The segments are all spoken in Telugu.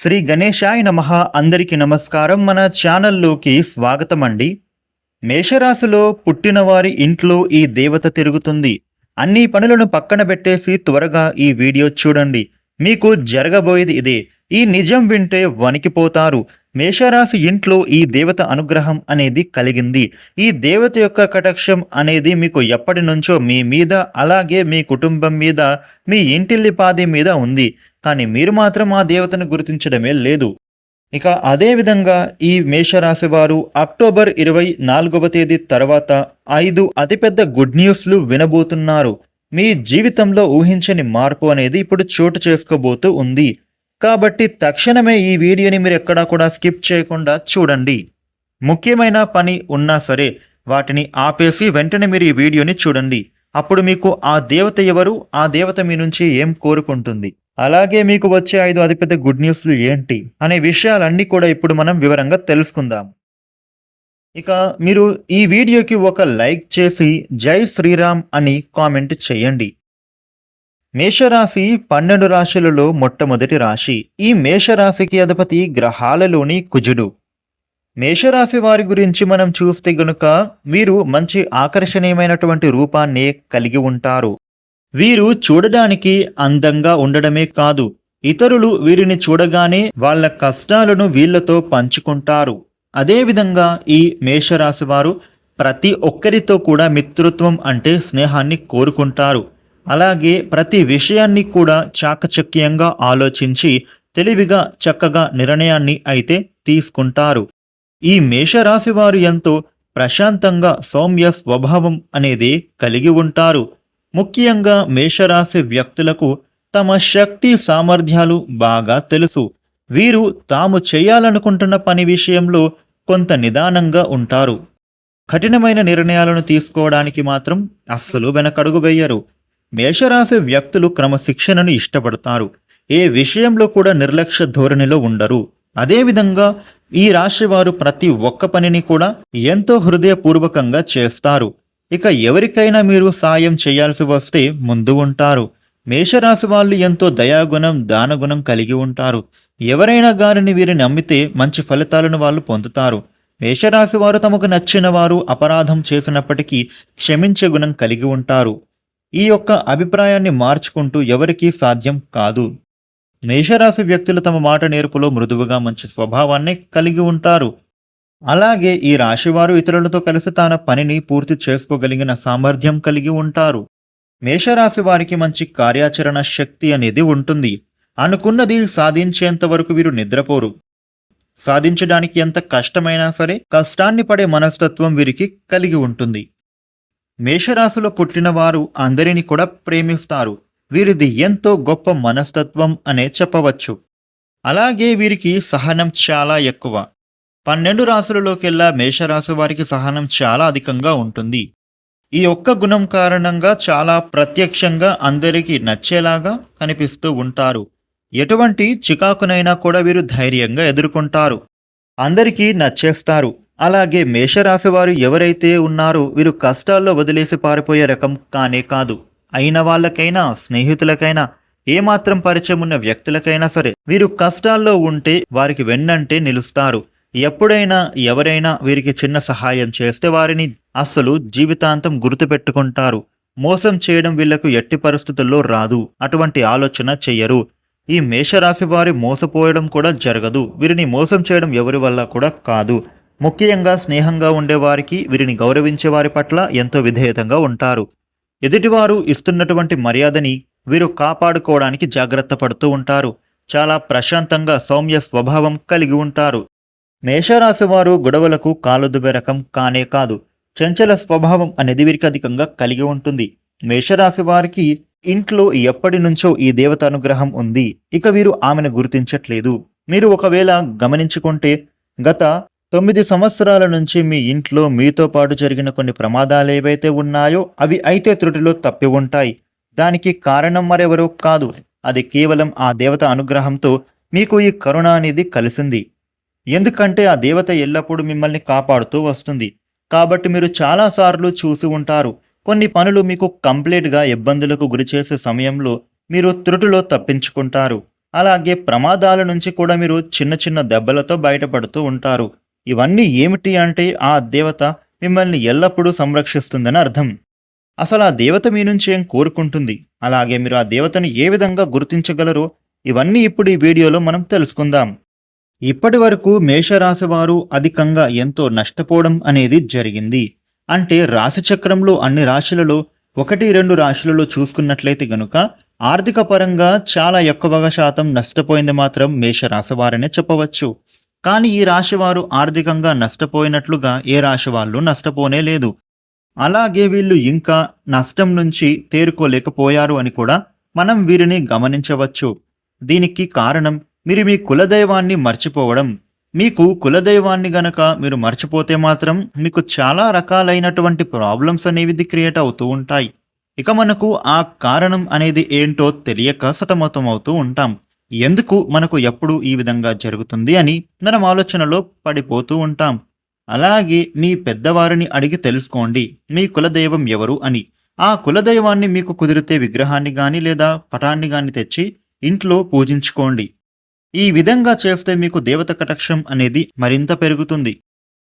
శ్రీ గణేశాయ నమ అందరికి నమస్కారం. మన ఛానల్లోకి స్వాగతం అండి మేషరాశిలో పుట్టినవారి ఇంట్లో ఈ దేవత తిరుగుతుంది. అన్ని పనులను పక్కన పెట్టేసి త్వరగా ఈ వీడియో చూడండి. మీకు జరగబోయేది ఇదే. ఈ నిజం వింటే వణికిపోతారు. మేషరాశి ఇంట్లో ఈ దేవత అనుగ్రహం అనేది కలిగింది. ఈ దేవత యొక్క కటాక్షం అనేది మీకు ఎప్పటి నుంచో మీ మీద అలాగే మీ కుటుంబం మీద మీ ఇంటిల్లిపాది మీద ఉంది. కానీ మీరు మాత్రం ఆ దేవతను గుర్తించడమే లేదు. ఇక అదేవిధంగా ఈ మేషరాశి వారు అక్టోబర్ ఇరవై నాలుగవ తేదీ తర్వాత ఐదు అతిపెద్ద గుడ్ న్యూస్లు వినబోతున్నారు. మీ జీవితంలో ఊహించని మార్పు అనేది ఇప్పుడు చోటు చేసుకోబోతూ ఉంది. కాబట్టి తక్షణమే ఈ వీడియోని మీరు ఎక్కడా కూడా స్కిప్ చేయకుండా చూడండి. ముఖ్యమైన పని ఉన్నా సరే వాటిని ఆపేసి వెంటనే మీరు ఈ వీడియోని చూడండి. అప్పుడు మీకు ఆ దేవత ఎవరు ఆ దేవత మీ నుంచి ఏం కోరుకుంటుంది? అలాగే మీకు వచ్చే ఐదు అతిపెద్ద గుడ్ న్యూస్లు ఏంటి అనే విషయాలన్నీ కూడా ఇప్పుడు మనం వివరంగా తెలుసుకుందాం. ఇక మీరు ఈ వీడియోకి ఒక లైక్ చేసి జై శ్రీరామ్ అని కామెంట్ చేయండి. మేషరాశి పన్నెండు రాశులలో మొట్టమొదటి రాశి. ఈ మేషరాశికి అధిపతి గ్రహాలలోని కుజుడు. మేషరాశి వారి గురించి మనం చూస్తే గనుక వీరు మంచి ఆకర్షణీయమైనటువంటి రూపాన్ని కలిగి ఉంటారు. వీరు చూడడానికి అందంగా ఉండడమే కాదు ఇతరులు వీరిని చూడగానే వాళ్ళ కష్టాలను వీళ్ళతో పంచుకుంటారు. అదేవిధంగా ఈ మేషరాశి వారు ప్రతి ఒక్కరితో కూడా మిత్రత్వం అంటే స్నేహాన్ని కోరుకుంటారు. అలాగే ప్రతి విషయాన్ని కూడా చాకచక్యంగా ఆలోచించి తెలివిగా చక్కగా నిర్ణయాన్ని అయితే తీసుకుంటారు. ఈ మేషరాశి వారు ఎంతో ప్రశాంతంగా సౌమ్య స్వభావం అనేది కలిగి ఉంటారు. ముఖ్యంగా మేషరాశి వ్యక్తులకు తమ శక్తి సామర్థ్యాలు బాగా తెలుసు. వీరు తాము చేయాలనుకుంటున్న పని విషయంలో కొంత నిదానంగా ఉంటారు. కఠినమైన నిర్ణయాలను తీసుకోవడానికి మాత్రం అస్సలు వెనకడుగు వేయరు. మేషరాశి వ్యక్తులు క్రమశిక్షణను ఇష్టపడతారు. ఏ విషయంలో కూడా నిర్లక్ష్య ధోరణిలో ఉండరు. అదేవిధంగా ఈ రాశి వారు ప్రతి ఒక్క పనిని కూడా ఎంతో హృదయపూర్వకంగా చేస్తారు. ఇక ఎవరికైనా మీరు సాయం చేయాల్సి వస్తే ముందు ఉంటారు. మేషరాశి వాళ్ళు ఎంతో దయాగుణం దానగుణం కలిగి ఉంటారు. ఎవరైనా గారిని వీరిని నమ్మితే మంచి ఫలితాలను వాళ్ళు పొందుతారు. మేషరాశి వారు తమకు నచ్చిన వారు అపరాధం చేసినప్పటికీ క్షమించే గుణం కలిగి ఉంటారు. ఈ యొక్క అభిప్రాయాన్ని మార్చుకుంటూ ఎవరికీ సాధ్యం కాదు. మేషరాశి వ్యక్తులు తమ మాట నేర్పులో మృదువుగా మంచి స్వభావాన్ని కలిగి ఉంటారు. అలాగే ఈ రాశివారు ఇతరులతో కలిసి తన పనిని పూర్తి చేసుకోగలిగిన సామర్థ్యం కలిగి ఉంటారు. మేషరాశి వారికి మంచి కార్యాచరణ శక్తి అనేది ఉంటుంది. అనుకున్నది సాధించేంత వరకు వీరు నిద్రపోరు. సాధించడానికి ఎంత కష్టమైనా సరే కష్టాన్ని పడే మనస్తత్వం వీరికి కలిగి ఉంటుంది. మేషరాశిలో పుట్టిన వారు అందరినీ కూడా ప్రేమిస్తారు. వీరిది ఎంతో గొప్ప మనస్తత్వం అనే చెప్పవచ్చు. అలాగే వీరికి సహనం చాలా ఎక్కువ. పన్నెండు రాశులలోకెల్లా మేషరాశి వారికి సహనం చాలా అధికంగా ఉంటుంది. ఈ ఒక్క గుణం కారణంగా చాలా ప్రత్యక్షంగా అందరికీ నచ్చేలాగా కనిపిస్తూ ఉంటారు. ఎటువంటి చికాకునైనా కూడా వీరు ధైర్యంగా ఎదుర్కొంటారు. అందరికీ నచ్చేస్తారు. అలాగే మేషరాశి వారు ఎవరైతే ఉన్నారో వీరు కష్టాల్లో వదిలేసి పారిపోయే రకం కానే కాదు. అయిన వాళ్ళకైనా స్నేహితులకైనా ఏమాత్రం పరిచయం ఉన్న వ్యక్తులకైనా సరే వీరు కష్టాల్లో ఉంటే వారికి వెన్నంటే నిలుస్తారు. ఎప్పుడైనా ఎవరైనా వీరికి చిన్న సహాయం చేస్తే వారిని అసలు జీవితాంతం గుర్తుపెట్టుకుంటారు. మోసం చేయడం వీళ్ళకు ఎట్టి పరిస్థితుల్లో రాదు. అటువంటి ఆలోచన చెయ్యరు. ఈ మేషరాశి వారి మోసపోయడం కూడా జరగదు. వీరిని మోసం చేయడం ఎవరి వల్ల కూడా కాదు. ముఖ్యంగా స్నేహంగా ఉండేవారికి వీరిని గౌరవించే వారి పట్ల ఎంతో విధేయతంగా ఉంటారు. ఎదుటివారు ఇస్తున్నటువంటి మర్యాదని వీరు కాపాడుకోవడానికి జాగ్రత్త పడుతూ ఉంటారు. చాలా ప్రశాంతంగా సౌమ్య స్వభావం కలిగి ఉంటారు. మేషరాశి వారు గొడవలకు కాలుదుబే రకం కానే కాదు. చంచల స్వభావం అనేది వీరికి అధికంగా కలిగి ఉంటుంది. మేషరాశి వారికి ఇంట్లో ఎప్పటి నుంచో ఈ దేవత అనుగ్రహం ఉంది. ఇక వీరు ఆమెను గుర్తించట్లేదు. మీరు ఒకవేళ గమనించుకుంటే గత తొమ్మిది సంవత్సరాల నుంచి మీ ఇంట్లో మీతో పాటు జరిగిన కొన్ని ప్రమాదాలు ఏవైతే ఉన్నాయో అవి అయితే త్రుటిలో తప్పి ఉంటాయి. దానికి కారణం మరెవరో కాదు. అది కేవలం ఆ దేవత అనుగ్రహంతో మీకు ఈ కరుణ అనేది కలిసింది. ఎందుకంటే ఆ దేవత ఎల్లప్పుడూ మిమ్మల్ని కాపాడుతూ వస్తుంది. కాబట్టి మీరు చాలాసార్లు చూసి ఉంటారు. కొన్ని పనులు మీకు కంప్లీట్గా ఇబ్బందులకు గురిచేసే సమయంలో మీరు త్రుటిలో తప్పించుకుంటారు. అలాగే ప్రమాదాల నుంచి కూడా మీరు చిన్న చిన్న దెబ్బలతో బయటపడుతూ ఉంటారు. ఇవన్నీ ఏమిటి అంటే ఆ దేవత మిమ్మల్ని ఎల్లప్పుడూ సంరక్షిస్తుందని అర్థం. అసలు ఆ దేవత మీ నుంచి ఏం కోరుకుంటుంది? అలాగే మీరు ఆ దేవతను ఏ విధంగా గుర్తించగలరో ఇవన్నీ ఇప్పుడు ఈ వీడియోలో మనం తెలుసుకుందాం. ఇప్పటి వరకు మేషరాశివారు అధికంగా ఎంతో నష్టపోవడం అనేది జరిగింది. అంటే రాశిచక్రంలో అన్ని రాశులలో ఒకటి రెండు రాశులలో చూసుకున్నట్లయితే గనుక ఆర్థిక పరంగా చాలా ఎక్కువగా శాతం నష్టపోయింది మాత్రం మేషరాశివారనే చెప్పవచ్చు. కానీ ఈ రాశివారు ఆర్థికంగా నష్టపోయినట్లుగా ఏ రాశి వాళ్ళు నష్టపోనే లేదు. అలాగే వీళ్ళు ఇంకా నష్టం నుంచి తేరుకోలేకపోయారు అని కూడా మనం వీరిని గమనించవచ్చు. దీనికి కారణం మీరు మీ కులదైవాన్ని మర్చిపోవడం మీకు కులదైవాన్ని గనక మీరు మర్చిపోతే మాత్రం మీకు చాలా రకాలైనటువంటి ప్రాబ్లమ్స్ అనేవి క్రియేట్ అవుతూ ఉంటాయి. ఇక మనకు ఆ కారణం అనేది ఏంటో తెలియక సతమతం అవుతూ ఉంటాం. ఎందుకు మనకు ఎప్పుడు ఈ విధంగా జరుగుతుంది అని మనం ఆలోచనలో పడిపోతూ ఉంటాం. అలాగే మీ పెద్దవారిని అడిగి తెలుసుకోండి మీ కులదైవం ఎవరు అని. ఆ కులదైవాన్ని మీకు కుదిరితే విగ్రహాన్ని కానీ లేదా పటాన్ని కానీ తెచ్చి ఇంట్లో పూజించుకోండి. ఈ విధంగా చేస్తే మీకు దేవత కటాక్షం అనేది మరింత పెరుగుతుంది.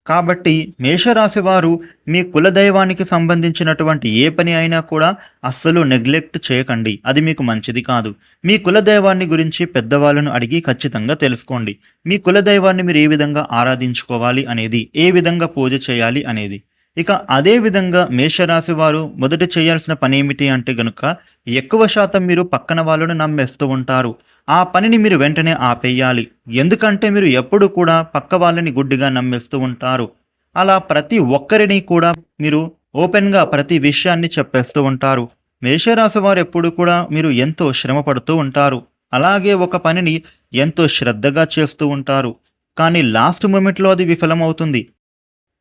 కాబట్టి మేషరాశి వారు మీ కులదైవానికి సంబంధించినటువంటి ఏ పని అయినా కూడా అస్సలు నెగ్లెక్ట్ చేయకండి. అది మీకు మంచిది కాదు. మీ కులదైవాన్ని గురించి పెద్దవాళ్ళను అడిగి ఖచ్చితంగా తెలుసుకోండి. మీ కులదైవాన్ని మీరు ఏ విధంగా ఆరాధించుకోవాలి అనేది ఏ విధంగా పూజ చేయాలి అనేది. ఇక అదే విధంగా మేషరాశి వారు మొదట చేయాల్సిన పని ఏమిటి అంటే గనుక ఎక్కువ శాతం మీరు పక్కన వాళ్ళను నమ్మేస్తూ ఉంటారు. ఆ పనిని మీరు వెంటనే ఆపేయాలి. ఎందుకంటే మీరు ఎప్పుడు కూడా పక్క వాళ్ళని గుడ్డిగా నమ్మేస్తూ ఉంటారు. అలా ప్రతి ఒక్కరిని కూడా మీరు ఓపెన్గా ప్రతి విషయాన్ని చెప్పేస్తూ ఉంటారు. మేషరాశి వారు ఎప్పుడు కూడా మీరు ఎంతో శ్రమ పడుతూ ఉంటారు. అలాగే ఒక పనిని ఎంతో శ్రద్ధగా చేస్తూ ఉంటారు. కానీ లాస్ట్ మూమెంట్లో అది విఫలమవుతుంది.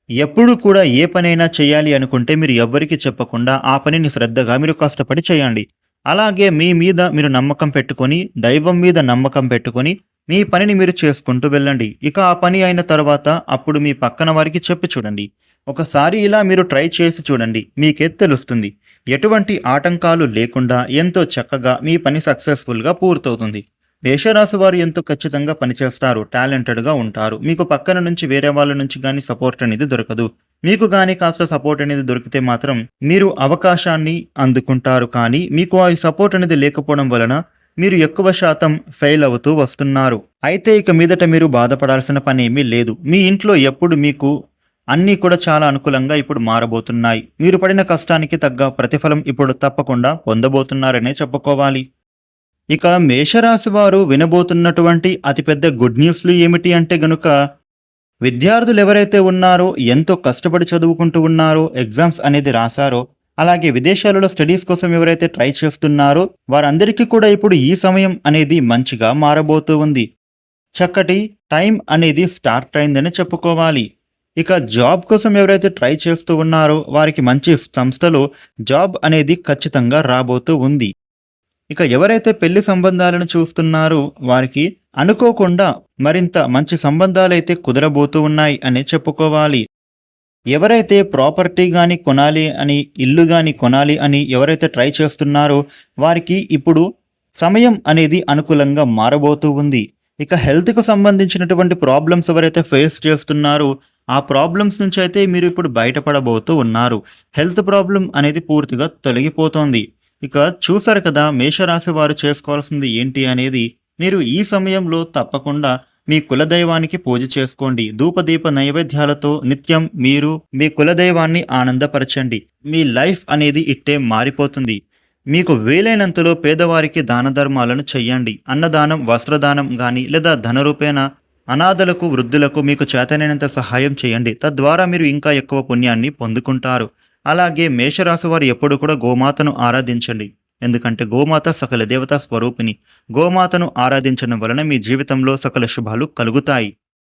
ఎప్పుడు కూడా ఏ పనైనా చేయాలి అనుకుంటే మీరు ఎవ్వరికీ చెప్పకుండా ఆ పనిని శ్రద్ధగా మీరు కష్టపడి చేయండి. అలాగే మీ మీద మీరు నమ్మకం పెట్టుకొని దైవం మీద నమ్మకం పెట్టుకొని మీ పనిని మీరు చేసుకుంటూ వెళ్ళండి. ఇక ఆ పని అయిన తర్వాత అప్పుడు మీ పక్కన వారికి చెప్పి చూడండి. ఒకసారి ఇలా మీరు ట్రై చేసి చూడండి. మీకే తెలుస్తుంది? ఎటువంటి ఆటంకాలు లేకుండా ఎంతో చక్కగా మీ పని సక్సెస్ఫుల్గా పూర్తవుతుంది. మేషరాశి వారు ఎంతో ఖచ్చితంగా పనిచేస్తారు. టాలెంటెడ్గా ఉంటారు. మీకు పక్కన నుంచి వేరే వాళ్ళ నుంచి కానీ సపోర్ట్ అనేది దొరకదు. మీకు కానీ కాస్త సపోర్ట్ అనేది దొరికితే మాత్రం మీరు అవకాశాన్ని అందుకుంటారు. కానీ మీకు ఆ సపోర్ట్ అనేది లేకపోవడం వలన మీరు ఎక్కువ శాతం ఫెయిల్ అవుతూ వస్తున్నారు. అయితే ఇక మీదట మీరు బాధపడాల్సిన పని ఏమీ లేదు. మీ ఇంట్లో ఎప్పుడు మీకు అన్నీ కూడా చాలా అనుకూలంగా ఇప్పుడు మారబోతున్నాయి. మీరు పడిన కష్టానికి తగ్గ ప్రతిఫలం ఇప్పుడు తప్పకుండా పొందబోతున్నారనే చెప్పుకోవాలి. ఇక మేషరాశి వారు వినబోతున్నటువంటి అతిపెద్ద గుడ్ న్యూస్లు ఏమిటి అంటే గనుక విద్యార్థులు ఎవరైతే ఉన్నారో ఎంతో కష్టపడి చదువుకుంటూ ఉన్నారో ఎగ్జామ్స్ అనేది రాశారో అలాగే విదేశాలలో స్టడీస్ కోసం ఎవరైతే ట్రై చేస్తున్నారో వారందరికీ కూడా ఇప్పుడు ఈ సమయం అనేది మంచిగా మారబోతూ ఉంది. చక్కటి టైం అనేది స్టార్ట్ అయిందని చెప్పుకోవాలి. ఇక జాబ్ కోసం ఎవరైతే ట్రై చేస్తూ ఉన్నారో వారికి మంచి సంస్థలో జాబ్ అనేది ఖచ్చితంగా రాబోతూ ఉంది. ఇక ఎవరైతే పెళ్ళి సంబంధాలను చూస్తున్నారో వారికి అనుకోకుండా మరింత మంచి సంబంధాలైతే కుదరబోతూ ఉన్నాయి అని చెప్పుకోవాలి. ఎవరైతే ప్రాపర్టీ కానీ కొనాలి అని ఇల్లు కానీ కొనాలి అని ఎవరైతే ట్రై చేస్తున్నారో వారికి ఇప్పుడు సమయం అనేది అనుకూలంగా మారబోతూ ఉంది. ఇక హెల్త్కు సంబంధించినటువంటి ప్రాబ్లమ్స్ ఎవరైతే ఫేస్ చేస్తున్నారో ఆ ప్రాబ్లమ్స్ నుంచి అయితే మీరు ఇప్పుడు బయటపడబోతూ ఉన్నారు. హెల్త్ ప్రాబ్లం అనేది పూర్తిగా తొలగిపోతోంది. ఇక చూసారు కదా మేషరాశి వారు చేసుకోవాల్సింది ఏంటి అనేది మీరు ఈ సమయంలో తప్పకుండా మీ కులదైవానికి పూజ చేసుకోండి. ధూపదీప నైవేద్యాలతో నిత్యం మీరు మీ కులదైవాన్ని ఆనందపరచండి. మీ లైఫ్ అనేది ఇట్టే మారిపోతుంది. మీకు వీలైనంతలో పేదవారికి దాన ధర్మాలను చెయ్యండి. అన్నదానం వస్త్రదానం కానీ లేదా ధనరూపేణ అనాథలకు వృద్ధులకు మీకు చేతనైనంత సహాయం చేయండి. తద్వారా మీరు ఇంకా ఎక్కువ పుణ్యాన్ని పొందుకుంటారు. అలాగే మేషరాశి వారు ఎప్పుడు కూడా గోమాతను ఆరాధించండి. ఎందుకంటే గోమాత సకల దేవతా స్వరూపిణి. గోమాతను ఆరాధించడం వలన మీ జీవితంలో సకల శుభాలు కలుగుతాయి.